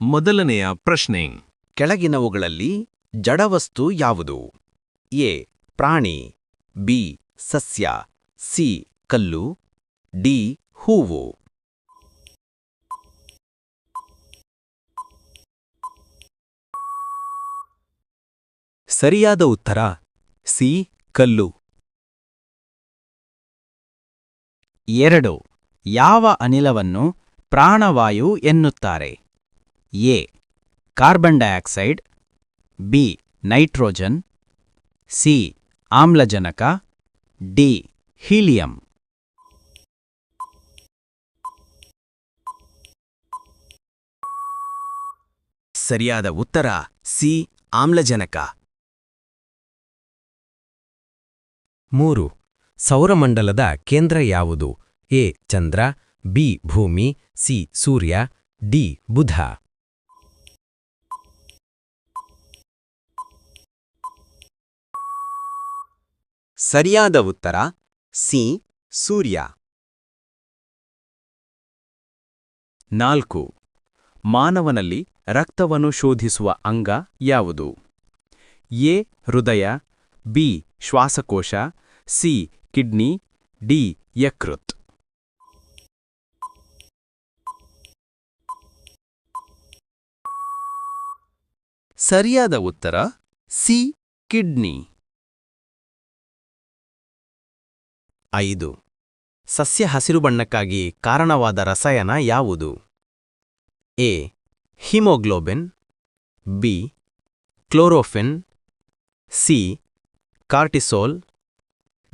ಮೊದಲನೆಯ ಪ್ರಶ್ನೆ. ಕೆಳಗಿನವುಗಳಲ್ಲಿ ಜಡವಸ್ತು ಯಾವುದು? ಎ ಪ್ರಾಣಿ ಬಿ ಸಸ್ಯ ಸಿ ಕಲ್ಲು ಡಿ ಹೂವು. ಸರಿಯಾದ ಉತ್ತರ ಸಿ ಕಲ್ಲು. ಎರಡು ಯಾವ ಅನಿಲವನ್ನು ಪ್ರಾಣವಾಯು ಎನ್ನುತ್ತಾರೆ? A, carbon dioxide, B, nitrogen, C, ಆಮ್ಲಜನಕ, ಡಿ, ಹೀಲಿಯಂ. ಸರಿಯಾದ ಉತ್ತರ ಸಿ, ಆಮ್ಲಜನಕ. ಮೂರು, ಸೌರಮಂಡಲದ ಕೇಂದ್ರ ಯಾವುದು? ಎ, ಚಂದ್ರ, ಬಿ, ಭೂಮಿ, ಸಿ, ಸೂರ್ಯ, ಡಿ, ಬುಧ. ಸರಿಯಾದ ಉತ್ತರ, ಸಿ, ಸೂರ್ಯ. ನಾಲ್ಕು. ಮಾನವನಲ್ಲಿ ರಕ್ತವನ್ನು ಶೋಧಿಸುವ ಅಂಗ ಯಾವುದು? ಎ, ಹೃದಯ, ಬಿ, ಶ್ವಾಸಕೋಶ, ಸಿ, ಕಿಡ್ನಿ, ಡಿ, ಯಕೃತ್. ಸರಿಯಾದ ಉತ್ತರ, ಸಿ, ಕಿಡ್ನಿ. ಐದು. ಸಸ್ಯ ಹಸಿರು ಬಣ್ಣಕ್ಕಾಗಿ ಕಾರಣವಾದ ರಸಾಯನ ಯಾವುದು? A. Haemoglobin. B. Chlorophyll. C. Cortisol.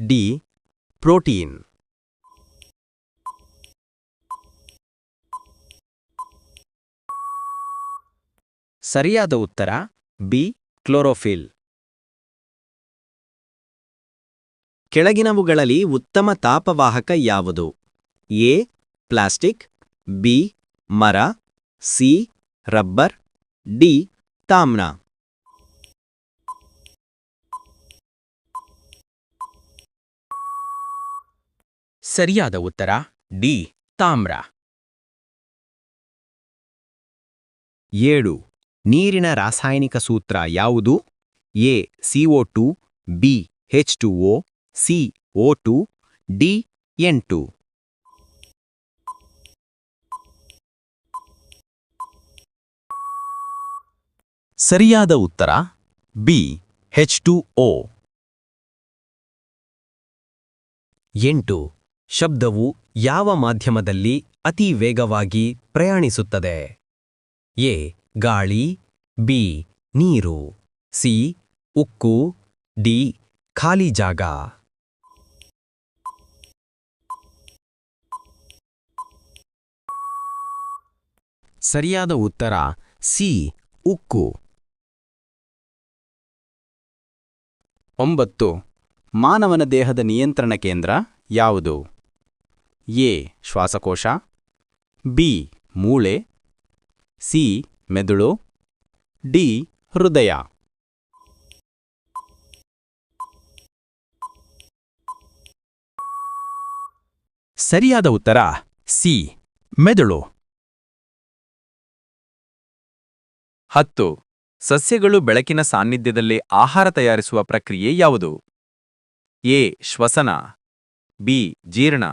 D. Protein. ಸರಿಯಾದ ಉತ್ತರ ಬಿ. ಕ್ಲೋರೋಫಿಲ್. ಕೆಳಗಿನವುಗಳಲ್ಲಿ ಉತ್ತಮ ತಾಪವಾಹಕ ಯಾವುದು? ಎ ಪ್ಲಾಸ್ಟಿಕ್ ಬಿ ಮರ ಸಿ ರಬ್ಬರ್ ಡಿ ತಾಮ್ರ. ಸರಿಯಾದ ಉತ್ತರ ಡಿ ತಾಮ್ರ. ಏಳು ನೀರಿನ ರಾಸಾಯನಿಕ ಸೂತ್ರ ಯಾವುದು? A CO two B H two O C O two D N two ಸರಿಯಾದ ಉತ್ತರ ಬಿ ಹೆಚ್ ಟು ಒ ಎಂಟು, ಶಬ್ದವು ಯಾವ ಮಾಧ್ಯಮದಲ್ಲಿ ಅತಿ ವೇಗವಾಗಿ ಪ್ರಯಾಣಿಸುತ್ತದೆ? ಎ, ಗಾಳಿ, ಬಿ, ನೀರು, ಸಿ, ಉಕ್ಕು, ಡಿ, ಖಾಲಿ ಜಾಗ. ಸರಿಯಾದ ಉತ್ತರ ಸಿ, ಉಕ್ಕು. ಒಂಬತ್ತು, ಮಾನವನ ದೇಹದ ನಿಯಂತ್ರಣ ಕೇಂದ್ರ ಯಾವುದು? ಎ, ಶ್ವಾಸಕೋಶ. ಬಿ, ಮೂಳೆ. ಸಿ, ಮೆದುಳು. ಡಿ, ಹೃದಯ. ಸರಿಯಾದ ಉತ್ತರ ಸಿ, ಮೆದುಳು. ಹತ್ತು. ಸಸ್ಯಗಳು ಬೆಳಕಿನ ಸಾನ್ನಿಧ್ಯದಲ್ಲಿ ಆಹಾರ ತಯಾರಿಸುವ ಪ್ರಕ್ರಿಯೆ ಯಾವುದು? ಎ. ಶ್ವಸನ. ಬಿ. ಜೀರ್ಣ.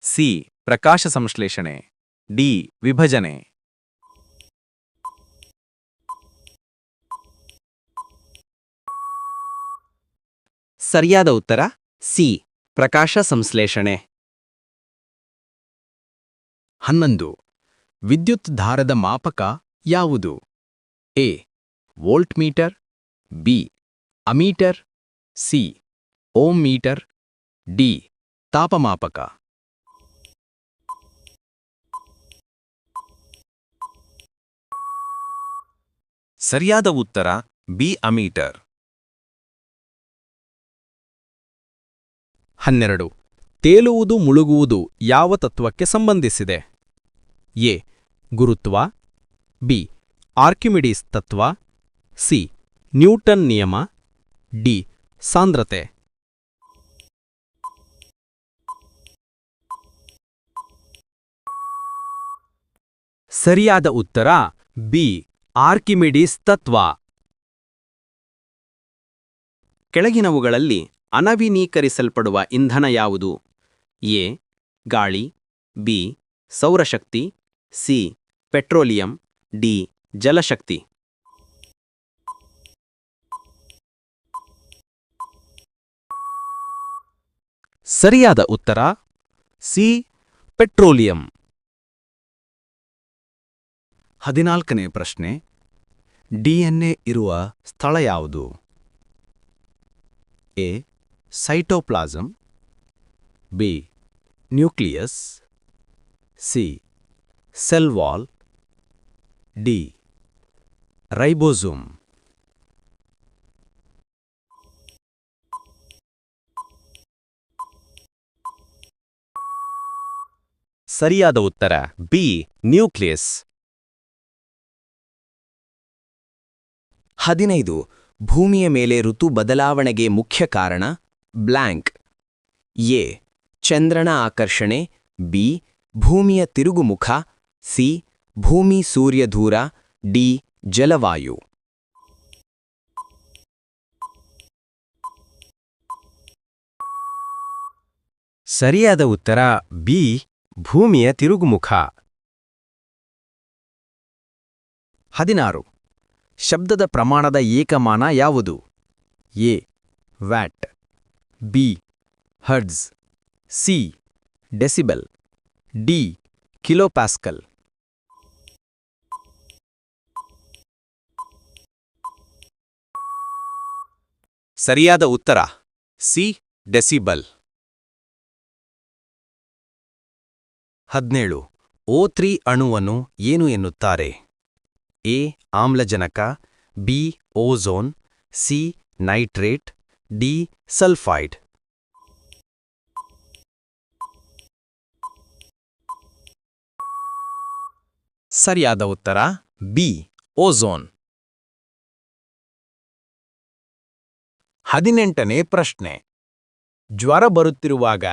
ಸಿ. ಪ್ರಕಾಶ ಸಂಶ್ಲೇಷಣೆ. ಡಿ. ವಿಭಜನೆ. ಸರಿಯಾದ ಉತ್ತರ? ಸಿ. ಪ್ರಕಾಶ ಸಂಶ್ಲೇಷಣೆ. ಹನ್ನೊಂದು. ವಿದ್ಯುತ್ ಧಾರದ ಮಾಪಕ ಯಾವುದು? A volt meter B ammeter C ohm meter D ತಾಪಮಾಪಕ. ಸರಿಯಾದ ಉತ್ತರ ಬಿ ಅಮೀಟರ್. ಹನ್ನೆರಡು ತೇಲುವುದು ಮುಳುಗುವುದು ಯಾವ ತತ್ವಕ್ಕೆ ಸಂಬಂಧಿಸಿದೆ? ಎ ಗುರುತ್ವ ಬಿ ಆರ್ಕಿಮಿಡೀಸ್ ತತ್ವ, ಸಿ. ನ್ಯೂಟನ್ ನಿಯಮ, ಡಿ. ಸಾಂದ್ರತೆ. ಸರಿಯಾದ ಉತ್ತರ, ಬಿ. ಆರ್ಕಿಮಿಡೀಸ್ ತತ್ವ. ಕೆಳಗಿನವುಗಳಲ್ಲಿ ಅನವೀನೀಕರಿಸಲ್ಪಡುವ ಇಂಧನ ಯಾವುದು? ಎ. ಗಾಳಿ, ಬಿ. ಸೌರಶಕ್ತಿ, ಸಿ. Petroleum, D. ಜಲಶಕ್ತಿ. ಸರಿಯಾದ ಉತ್ತರ, ಸಿ, ಪೆಟ್ರೋಲಿಯಂ. ಹದಿನಾಲ್ಕನೇ ಪ್ರಶ್ನೆ, ಡಿಎನ್ಎ ಇರುವ ಸ್ಥಳ ಯಾವುದು? A, cytoplasm, B, nucleus, C cell wall D ribosome. ಸರಿಯಾದ ಉತ್ತರ, ಬಿ, ನ್ಯೂಕ್ಲಿಯಸ್. ಹದಿನೈದು, ಭೂಮಿಯ ಮೇಲೆ ಋತು ಬದಲಾವಣೆಗೆ ಮುಖ್ಯ ಕಾರಣ, ಬ್ಲ್ಯಾಂಕ್. ಎ, ಚಂದ್ರನ ಆಕರ್ಷಣೆ, ಬಿ, ಭೂಮಿಯ ತಿರುಗುಮುಖ, ಸಿ, ಭೂಮಿ ಸೂರ್ಯಧೂರ, ಡಿ ಜಲವಾಯು. ಸರಿಯಾದ ಉತ್ತರ ಬಿ, ಭೂಮಿಯ ತಿರುಗುಮುಖ. ಹದಿನಾರು. ಶಬ್ದದ ಪ್ರಮಾಣದ ಏಕಮಾನ ಯಾವುದು? A, watt. B hertz C, decibel. D, kilopascal. ಸರಿಯಾದ ಉತ್ತರ. ಸಿ. ಡೆಸಿಬಲ್. ಹದಿನೇಳು. ಓ ತ್ರೀ ಅಣುವನ್ನು ಏನು ಎನ್ನುತ್ತಾರೆ? ಎ. ಆಮ್ಲಜನಕ, B. Ozone, C. Nitrate, D. Sulphide. ಸರಿಯಾದ ಉತ್ತರ, ಬಿ. ಓಝೋನ್. ಹದಿನೆಂಟನೇ ಪ್ರಶ್ನೆ. ಜ್ವರ ಬರುತ್ತಿರುವಾಗ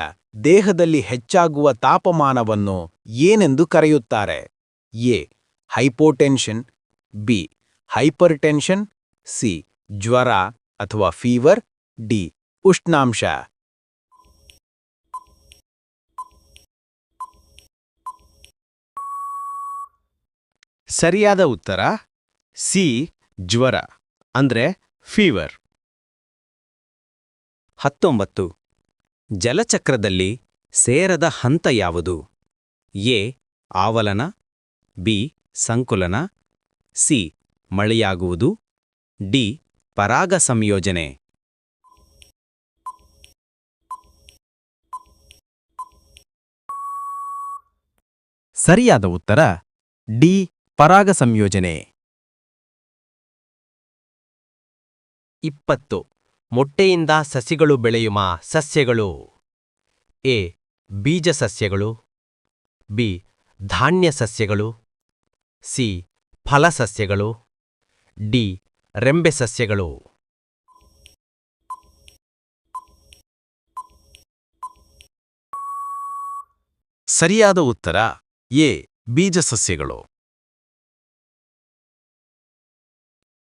ದೇಹದಲ್ಲಿ ಹೆಚ್ಚಾಗುವ ತಾಪಮಾನವನ್ನು ಏನೆಂದು ಕರೆಯುತ್ತಾರೆ? A. Hypotension, B. Hypertension, C. ಜ್ವರ ಅಥವಾ ಫೀವರ್, ಡಿ. ಉಷ್ಣಾಂಶ. ಸರಿಯಾದ ಉತ್ತರ, ಸಿ. ಜ್ವರ, ಅಂದ್ರೆ ಫೀವರ್. ಹತ್ತೊಂಬತ್ತು. ಜಲಚಕ್ರದಲ್ಲಿ ಸೇರದ ಹಂತ ಯಾವುದು? ಎ. ಆವಲನ, ಬಿ. ಸಂಕುಲನ, ಸಿ. ಮಳೆಯಾಗುವುದು, ಡಿ. ಪರಾಗ ಸಂಯೋಜನೆ. ಸರಿಯಾದ ಉತ್ತರ, ಡಿ. ಪರಾಗ ಸಂಯೋಜನೆ. ಇಪ್ಪತ್ತು. ಮೊಟ್ಟೆಯಿಂದ ಸಸಿಗಳು ಬೆಳೆಯುವ ಸಸ್ಯಗಳು. ಎ. ಬೀಜ ಸಸ್ಯಗಳು. ಬಿ. ಧಾನ್ಯ ಸಸ್ಯಗಳು. ಸಿ. ಫಲ ಸಸ್ಯಗಳು. ಡಿ. ರೆಂಬೆ ಸಸ್ಯಗಳು. ಸರಿಯಾದ ಉತ್ತರ ಎ. ಬೀಜ ಸಸ್ಯಗಳು.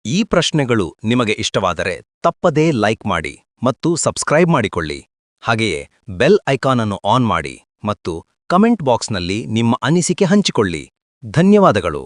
ಈ ಪ್ರಶ್ನೆಗಳು ನಿಮಗೆ ಇಷ್ಟವಾದರೆ ತಪ್ಪದೇ ಲೈಕ್ ಮಾಡಿ ಮತ್ತು ಸಬ್ಸ್ಕ್ರೈಬ್ ಮಾಡಿಕೊಳ್ಳಿ. ಹಾಗೆಯೇ ಬೆಲ್ ಐಕಾನ್ ಅನ್ನು ಆನ್ ಮಾಡಿ ಮತ್ತು ಕಮೆಂಟ್ ಬಾಕ್ಸ್ನಲ್ಲಿ ನಿಮ್ಮ ಅನಿಸಿಕೆ ಹಂಚಿಕೊಳ್ಳಿ. ಧನ್ಯವಾದಗಳು.